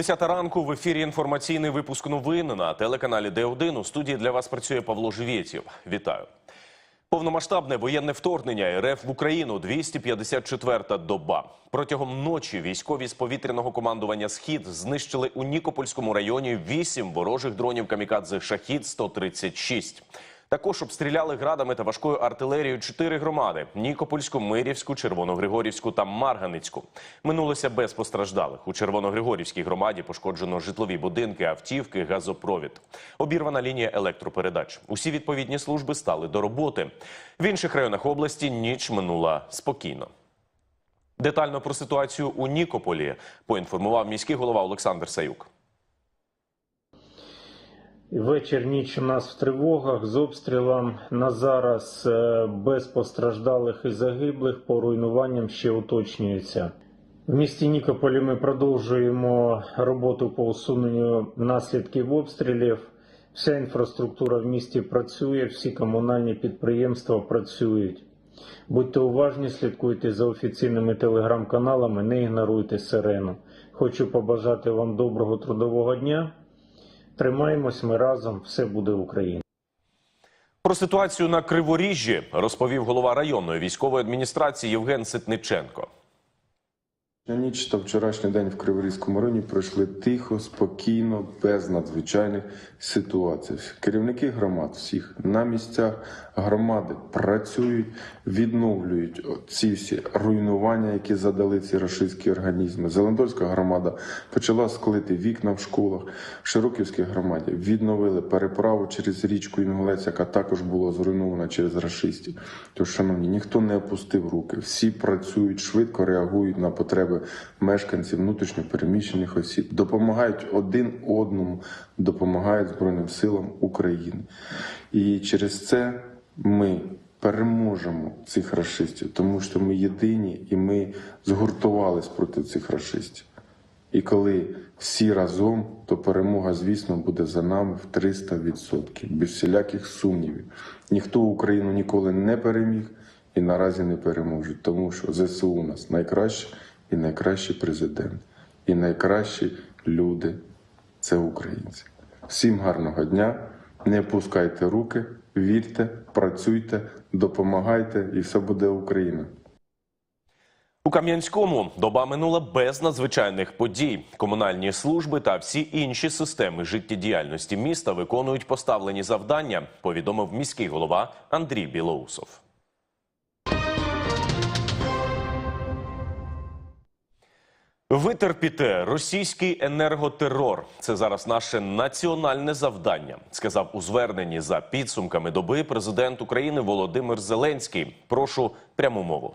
Десята ранку в ефірі інформаційний випуск новин на телеканалі Д1. У студії для вас працює Павло Живєтєв. Вітаю. Повномасштабне воєнне вторгнення РФ в Україну 254-та доба. Протягом ночі військові з повітряного командування Схід знищили у Нікопольському районі вісім ворожих дронів камікадзе Шахід 136 Також обстріляли градами та важкою артилерією чотири громади: Нікопольську, Мирівську, Червоногригорівську та Марганицьку. Минулося без постраждалих. У Червоногригорівській громаді пошкоджено житлові будинки, автівки, газопровід. Обірвана лінія електропередач. Усі відповідні служби стали до роботи. В інших районах області ніч минула спокійно. Детально про ситуацію у Нікополі поінформував міський голова Олександр Саюк. Вечір ніч у нас в тривогах з обстрілом. На зараз е, без постраждалих і загиблих по руйнуванням ще уточнюється. В місті Нікополі ми продовжуємо роботу по усуненню наслідків обстрілів. Вся інфраструктура в місті працює, всі комунальні підприємства працюють. Будьте уважні, слідкуйте за офіційними телеграм-каналами, не ігноруйте сирену. Хочу побажати вам доброго трудового дня. Тримаємось ми разом, все буде Україна. Про ситуацію на Криворіжжі розповів голова районної військової адміністрації Євген Ситниченко. Ніч та вчорашній день в Криворізькому районі пройшли тихо, спокійно, без надзвичайних ситуацій. Керівники громад всіх на місцях громади працюють, відновлюють ці всі руйнування, які задали ці рашистські організми. Зеландольська громада почала склити вікна в школах. В Широківській громаді відновили переправу через річку Інгулець, яка також була зруйнована через рашистів. Тож, шановні, ніхто не опустив руки. Всі працюють швидко, реагують на потреби мешканців внутрішньо переміщених осіб, допомагають один одному, допомагають Збройним силам України. І через це ми переможемо цих расистів, тому що ми єдині і ми згуртувались проти цих расистів. І коли всі разом, то перемога, звісно, буде за нами в 300%, без всіляких сумнівів. Ніхто Україну ніколи не переміг і наразі не переможе, тому що ЗСУ у нас найкраще і найкращий президент, і найкращі люди це українці. Всім гарного дня, не опускайте руки, вірте, працюйте, допомагайте, і все буде Україна. У Кам'янському доба минула без надзвичайних подій. Комунальні служби та всі інші системи життєдіяльності міста виконують поставлені завдання. Повідомив міський голова Андрій Білоусов. Витерпіте російський енерготерор. Це зараз наше національне завдання, сказав у зверненні за підсумками доби президент України Володимир Зеленський. Прошу пряму мову.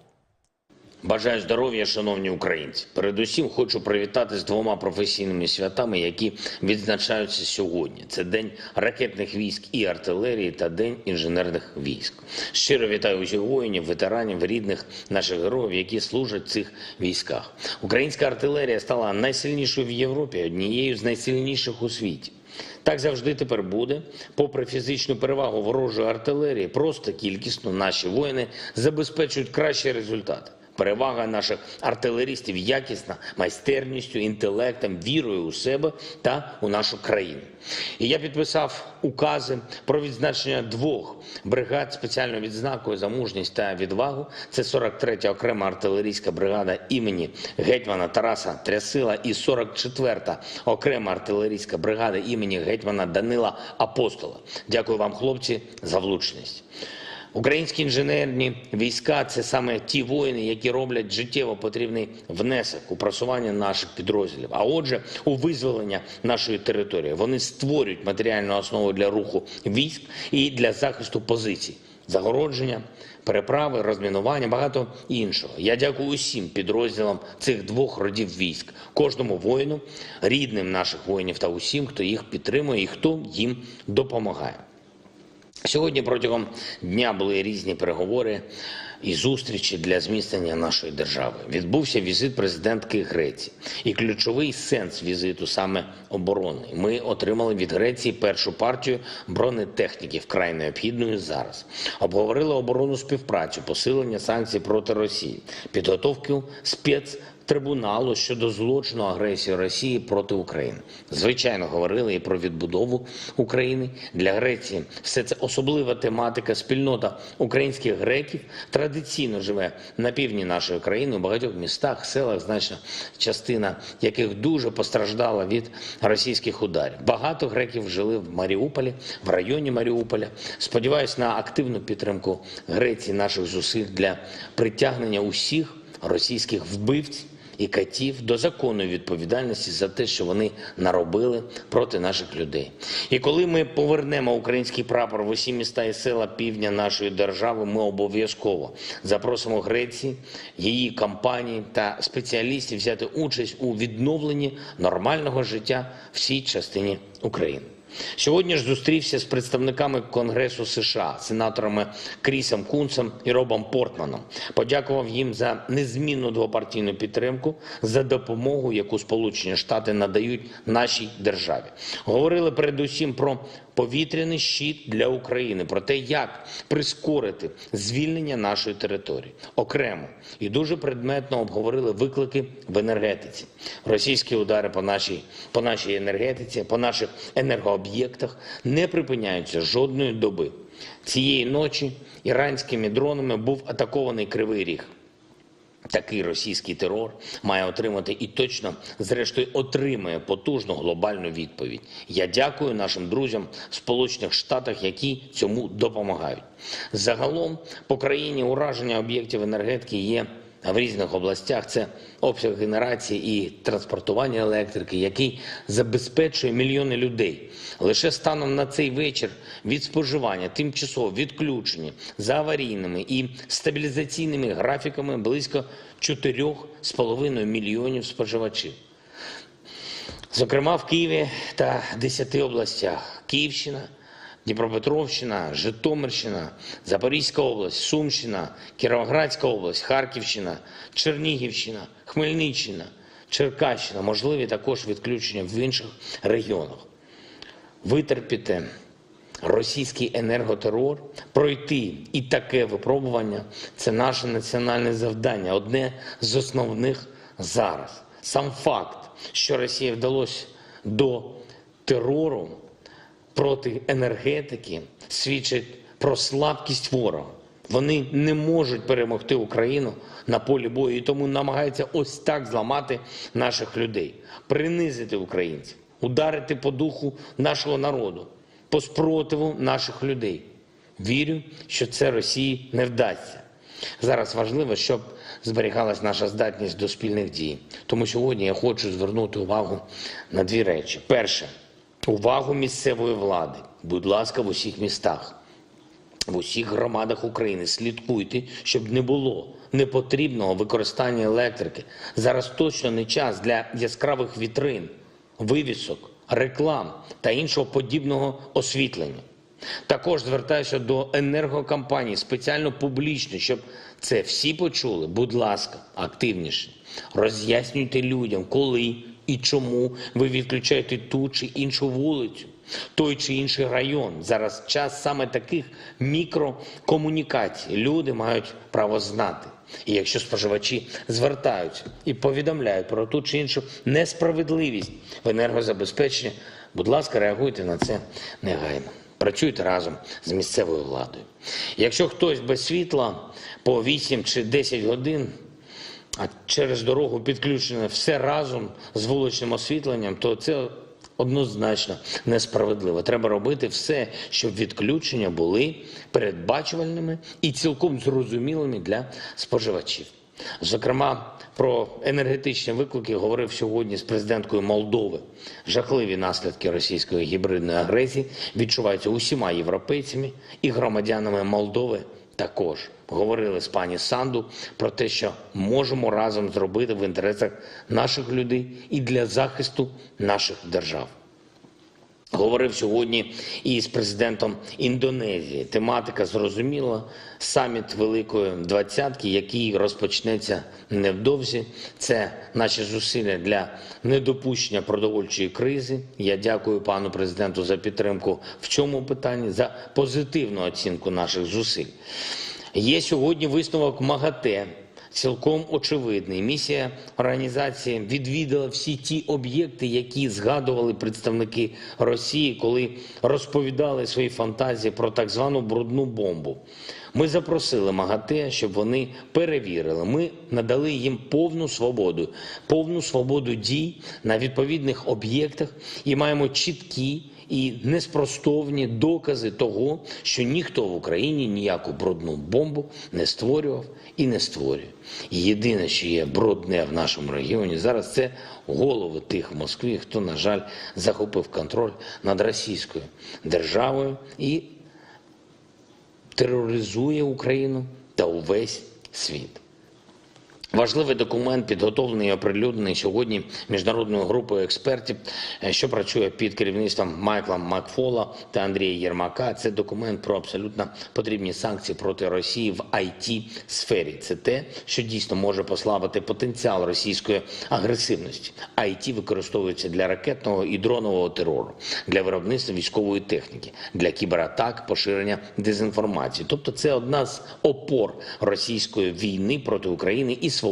Бажаю здоров'я, шановні українці. Передусім хочу привітати з двома професійними святами, які відзначаються сьогодні. Це День ракетних військ і артилерії та День інженерних військ. Щиро вітаю усіх воїнів, ветеранів, рідних наших героїв, які служать в цих військах. Українська артилерія стала найсильнішою в Європі, однією з найсильніших у світі. Так завжди тепер буде. Попри фізичну перевагу ворожої артилерії, просто кількісно наші воїни забезпечують кращі результати. Перевага наших артилерістів якісна майстерністю, інтелектом, вірою у себе та у нашу країну. І я підписав укази про відзначення двох бригад спеціальною відзнакою за мужність та відвагу. Це 43-я окрема артилерійська бригада імені гетьмана Тараса Трясила і 44-та окрема артилерійська бригада імені гетьмана Данила Апостола. Дякую вам, хлопці, за влучність. Українські інженерні війська це саме ті воїни, які роблять життєво потрібний внесок у просування наших підрозділів. А отже, у визволення нашої території вони створюють матеріальну основу для руху військ і для захисту позицій, загородження, переправи, розмінування, багато іншого. Я дякую усім підрозділам цих двох родів військ, кожному воїну, рідним наших воїнів та усім, хто їх підтримує і хто їм допомагає. Сьогодні протягом дня були різні переговори і зустрічі для зміцнення нашої держави. Відбувся візит президентки Греції, і ключовий сенс візиту саме оборонний. Ми отримали від Греції першу партію бронетехніки, вкрай необхідної зараз. Обговорили оборонну співпрацю, посилення санкцій проти Росії, підготовку спец трибуналу щодо злочину агресії Росії проти України. Звичайно, говорили і про відбудову України для Греції. Все це особлива тематика. Спільнота українських греків традиційно живе на півдні нашої країни у багатьох містах, селах, значна частина яких дуже постраждала від російських ударів. Багато греків жили в Маріуполі, в районі Маріуполя. Сподіваюсь на активну підтримку Греції наших зусиль для притягнення усіх російських вбивць і катів до законної відповідальності за те, що вони наробили проти наших людей. І коли ми повернемо український прапор в усі міста і села півдня нашої держави, ми обов'язково запросимо Греції, її компанії та спеціалістів взяти участь у відновленні нормального життя в цій частині України. Сьогодні ж зустрівся з представниками Конгресу США, сенаторами Крісом Кунцем і Робом Портманом. Подякував їм за незмінну двопартійну підтримку, за допомогу, яку Сполучені Штати надають нашій державі. Говорили передусім про повітряний щит для України, про те, як прискорити звільнення нашої території. Окремо і дуже предметно обговорили виклики в енергетиці. Російські удари по нашій, по нашій енергетиці, по наших енергооб'єктах не припиняються жодної доби. Цієї ночі іранськими дронами був атакований Кривий Ріг. Такий російський терор має отримати і точно, зрештою, отримає потужну глобальну відповідь. Я дякую нашим друзям в Сполучених Штатах, які цьому допомагають. Загалом по країні ураження об'єктів енергетики є в різних областях. Це обсяг генерації і транспортування електрики, який забезпечує мільйони людей. Лише станом на цей вечір від споживання тимчасово відключені за аварійними і стабілізаційними графіками близько 4,5 мільйонів споживачів. Зокрема, в Києві та 10 областях Київщина, Дніпропетровщина, Житомирщина, Запорізька область, Сумщина, Кіровоградська область, Харківщина, Чернігівщина, Хмельниччина, Черкащина, можливі також відключення в інших регіонах. Витерпіти російський енерготерор, пройти і таке випробування це наше національне завдання, одне з основних зараз. Сам факт, що Росії вдалося до терору проти енергетики, свідчить про слабкість ворога. Вони не можуть перемогти Україну на полі бою і тому намагаються ось так зламати наших людей, принизити українців, ударити по духу нашого народу, по спротиву наших людей. Вірю, що це Росії не вдасться. Зараз важливо, щоб зберігалась наша здатність до спільних дій. Тому сьогодні я хочу звернути увагу на дві речі: перше увагу місцевої влади. Будь ласка, в усіх містах в усіх громадах України слідкуйте, щоб не було непотрібного використання електрики. Зараз точно не час для яскравих вітрин, вивісок, реклам та іншого подібного освітлення. Також звертаюся до енергокомпаній спеціально публічно, щоб це всі почули. Будь ласка, активніше. Роз'яснюйте людям, коли і чому ви відключаєте ту чи іншу вулицю, той чи інший район. Зараз час саме таких мікрокомунікацій. Люди мають право знати. І якщо споживачі звертаються і повідомляють про ту чи іншу несправедливість в енергозабезпеченні, будь ласка, реагуйте на це негайно. Працюйте разом з місцевою владою. Якщо хтось без світла по 8 чи 10 годин а через дорогу підключене все разом з вуличним освітленням, то це однозначно несправедливо. Треба робити все, щоб відключення були передбачувальними і цілком зрозумілими для споживачів. Зокрема, про енергетичні виклики говорив сьогодні з президенткою Молдови. Жахливі наслідки російської гібридної агресії відчуваються усіма європейцями і громадянами Молдови також говорили з пані Санду про те, що можемо разом зробити в інтересах наших людей і для захисту наших держав. Говорив сьогодні і з президентом Індонезії. Тематика зрозуміла. Саміт Великої Двадцятки, який розпочнеться невдовзі. Це наші зусилля для недопущення продовольчої кризи. Я дякую пану президенту за підтримку в цьому питанні, за позитивну оцінку наших зусиль. Є сьогодні висновок МАГАТЕ. Цілком очевидний. Місія організації відвідала всі ті об'єкти, які згадували представники Росії, коли розповідали свої фантазії про так звану брудну бомбу. Ми запросили МАГАТЕ, щоб вони перевірили. Ми надали їм повну свободу, повну свободу дій на відповідних об'єктах і маємо чіткі і неспростовні докази того, що ніхто в Україні ніяку брудну бомбу не створював і не створює. Єдине, що є брудне в нашому регіоні зараз, це голови тих в Москві, хто, на жаль, захопив контроль над російською державою і тероризує Україну та увесь світ. Важливий документ підготовлений і оприлюднений сьогодні міжнародною групою експертів, е, що працює під керівництвом Майкла Макфола та Андрія Єрмака. Це документ про абсолютно потрібні санкції проти Росії в it сфері. Це те, що дійсно може послабити потенціал російської агресивності. IT використовується для ракетного і дронового терору, для виробництва військової техніки, для кібератак, поширення дезінформації. Тобто, це одна з опор російської війни проти України і свободи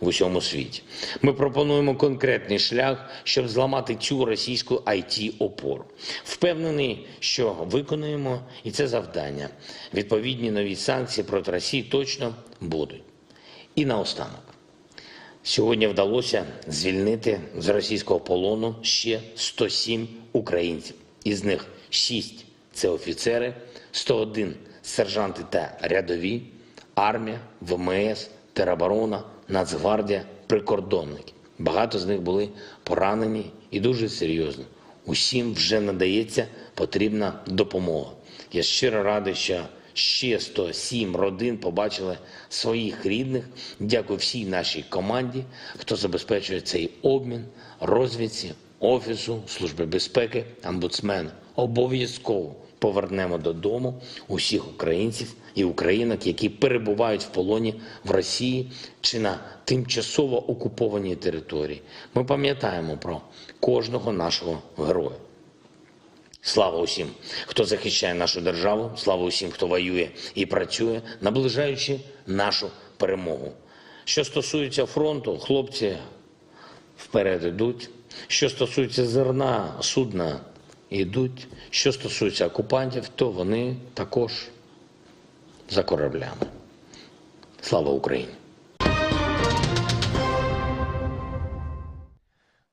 в усьому світі. Ми пропонуємо конкретний шлях, щоб зламати цю російську it опору. Впевнений, що виконуємо і це завдання. Відповідні нові санкції проти Росії точно будуть. І наостанок. Сьогодні вдалося звільнити з російського полону ще 107 українців. Із них 6 – це офіцери, 101 – сержанти та рядові, армія, ВМС, тероборона, Нацгвардія, прикордонники. Багато з них були поранені і дуже серйозно. Усім вже надається потрібна допомога. Я щиро радий, що ще 107 родин побачили своїх рідних. Дякую всій нашій команді, хто забезпечує цей обмін, розвідці, офісу, служби безпеки, омбудсмену. Обов'язково повернемо додому усіх українців і українок, які перебувають в полоні в Росії чи на тимчасово окупованій території. Ми пам'ятаємо про кожного нашого героя. Слава усім, хто захищає нашу державу, слава усім, хто воює і працює, наближаючи нашу перемогу. Що стосується фронту, хлопці вперед ідуть. Що стосується зерна, судна йдуть. Що стосується окупантів, то вони також за кораблями. Слава Україні!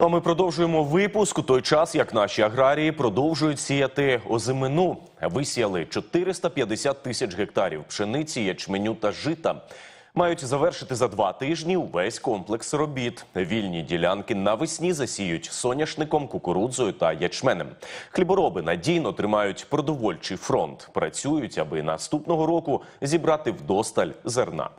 А ми продовжуємо випуск у той час, як наші аграрії продовжують сіяти озимину. Висіяли 450 тисяч гектарів пшениці, ячменю та жита. Мають завершити за два тижні увесь комплекс робіт. Вільні ділянки навесні засіють соняшником, кукурудзою та ячменем. Хлібороби надійно тримають продовольчий фронт. Працюють, аби наступного року зібрати вдосталь зерна.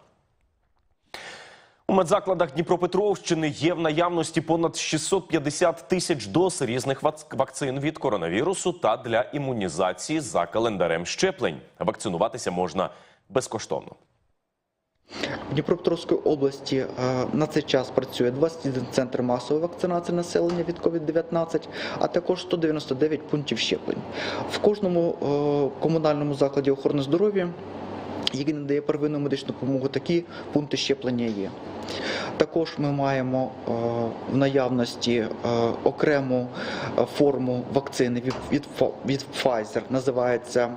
У медзакладах Дніпропетровщини є в наявності понад 650 тисяч доз різних вакцин від коронавірусу та для імунізації за календарем щеплень. Вакцинуватися можна безкоштовно. В Дніпропетровської області е, на цей час працює 21 центр масової вакцинації населення від COVID-19, а також 199 пунктів щеплень. В кожному е, комунальному закладі охорони здоров'я, який надає первинну медичну допомогу, такі пункти щеплення є. Також ми маємо е, в наявності окрему форму вакцини від Pfizer, називається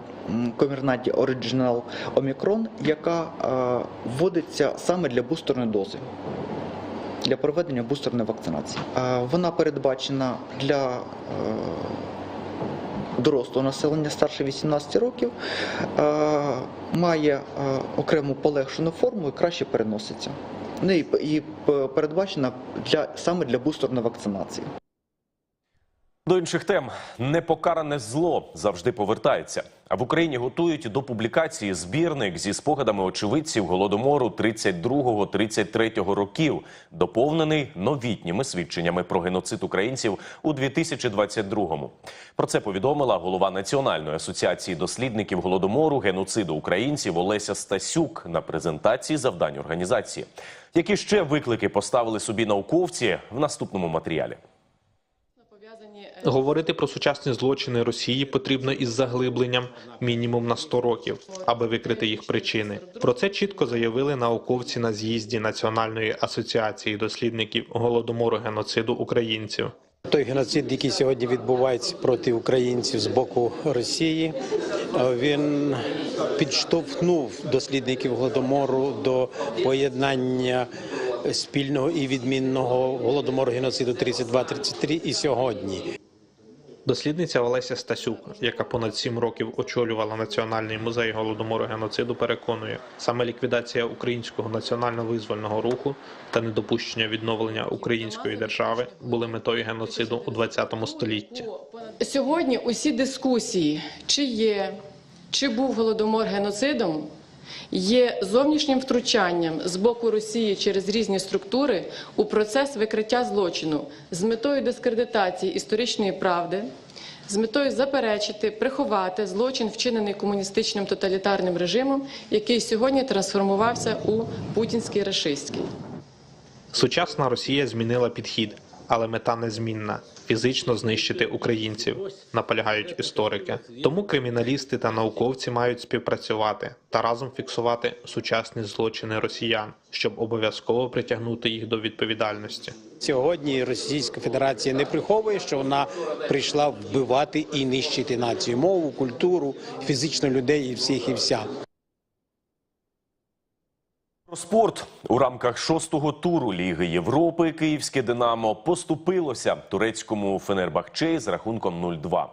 Comirnaty Original Omicron, яка е, вводиться саме для бустерної дози. Для проведення бустерної вакцинації. Е, Вона передбачена для е, дорослого населення старше 18 років, має окрему полегшену форму і краще переноситься. Ну і передбачена для саме для бустерної вакцинації. До інших тем непокаране зло завжди повертається. А в Україні готують до публікації збірник зі спогадами очевидців голодомору 32-33 років, доповнений новітніми свідченнями про геноцид українців у 2022-му. Про це повідомила голова Національної асоціації дослідників голодомору геноциду українців Олеся Стасюк на презентації завдань організації. Які ще виклики поставили собі науковці в наступному матеріалі? Говорити про сучасні злочини Росії потрібно із заглибленням мінімум на 100 років, аби викрити їх причини. Про це чітко заявили науковці на з'їзді Національної асоціації дослідників голодомору геноциду українців. Той геноцид, який сьогодні відбувається проти українців з боку Росії, він підштовхнув дослідників голодомору до поєднання спільного і відмінного голодомору геноциду 32-33 і сьогодні. Дослідниця Олеся Стасюк, яка понад сім років очолювала Національний музей голодомору геноциду, переконує, саме ліквідація українського національно-визвольного руху та недопущення відновлення української держави були метою геноциду у ХХ столітті. Сьогодні усі дискусії, чи є, чи був голодомор геноцидом, є зовнішнім втручанням з боку Росії через різні структури у процес викриття злочину з метою дискредитації історичної правди, з метою заперечити, приховати злочин, вчинений комуністичним тоталітарним режимом, який сьогодні трансформувався у путінський рашистський. Сучасна Росія змінила підхід, але мета незмінна фізично знищити українців, наполягають історики. Тому криміналісти та науковці мають співпрацювати та разом фіксувати сучасні злочини росіян, щоб обов'язково притягнути їх до відповідальності. Сьогодні Російська Федерація не приховує, що вона прийшла вбивати і нищити націю, мову, культуру, фізично людей і всіх і вся. Спорт у рамках шостого туру Ліги Європи київське Динамо поступилося турецькому Фенербахче з рахунком 0-2.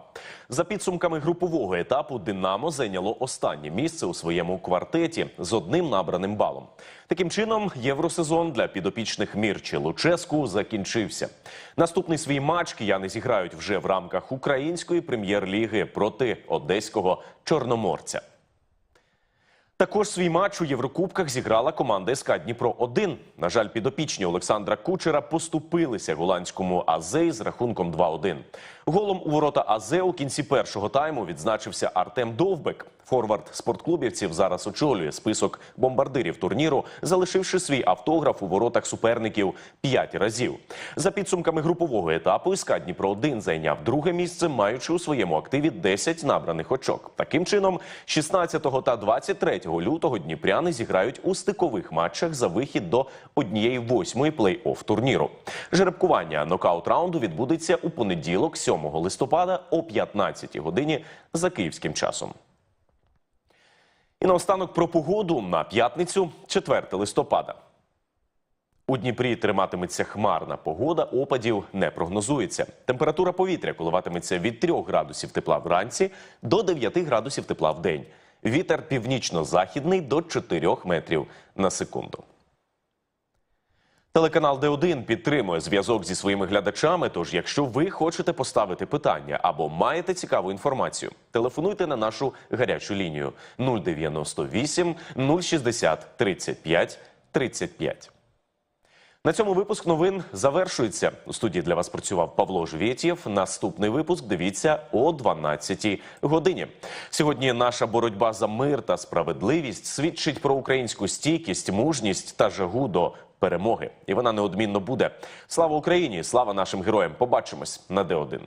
За підсумками групового етапу Динамо зайняло останнє місце у своєму квартеті з одним набраним балом. Таким чином, євросезон для підопічних Мірчі Луческу закінчився. Наступний свій матч кияни зіграють вже в рамках української прем'єр-ліги проти одеського чорноморця. Також свій матч у Єврокубках зіграла команда СК Дніпро 1 На жаль, підопічні Олександра Кучера поступилися голландському Азе з рахунком 2-1. Голом у ворота Азе у кінці першого тайму відзначився Артем Довбек. Форвард спортклубівців зараз очолює список бомбардирів турніру, залишивши свій автограф у воротах суперників п'ять разів. За підсумками групового етапу СК Дніпро 1 зайняв друге місце, маючи у своєму активі 10 набраних очок. Таким чином, 16 та 23 лютого дніпряни зіграють у стикових матчах за вихід до однієї восьмої плей-офф турніру. Жеребкування нокаут раунду відбудеться у понеділок, 7 листопада о 15 годині за київським часом. І наостанок про погоду на п'ятницю, 4 листопада. У Дніпрі триматиметься хмарна погода, опадів не прогнозується. Температура повітря коливатиметься від 3 градусів тепла вранці до 9 градусів тепла в день. Вітер північно-західний до 4 метрів на секунду. Телеканал Д1 підтримує зв'язок зі своїми глядачами. Тож, якщо ви хочете поставити питання або маєте цікаву інформацію, телефонуйте на нашу гарячу лінію 098 060 35 35. На цьому випуск новин завершується. У студії для вас працював Павло Жвєтєв. Наступний випуск дивіться о 12 годині. Сьогодні наша боротьба за мир та справедливість свідчить про українську стійкість, мужність та жагу до перемоги. І вона неодмінно буде. Слава Україні! Слава нашим героям! Побачимось на Д1.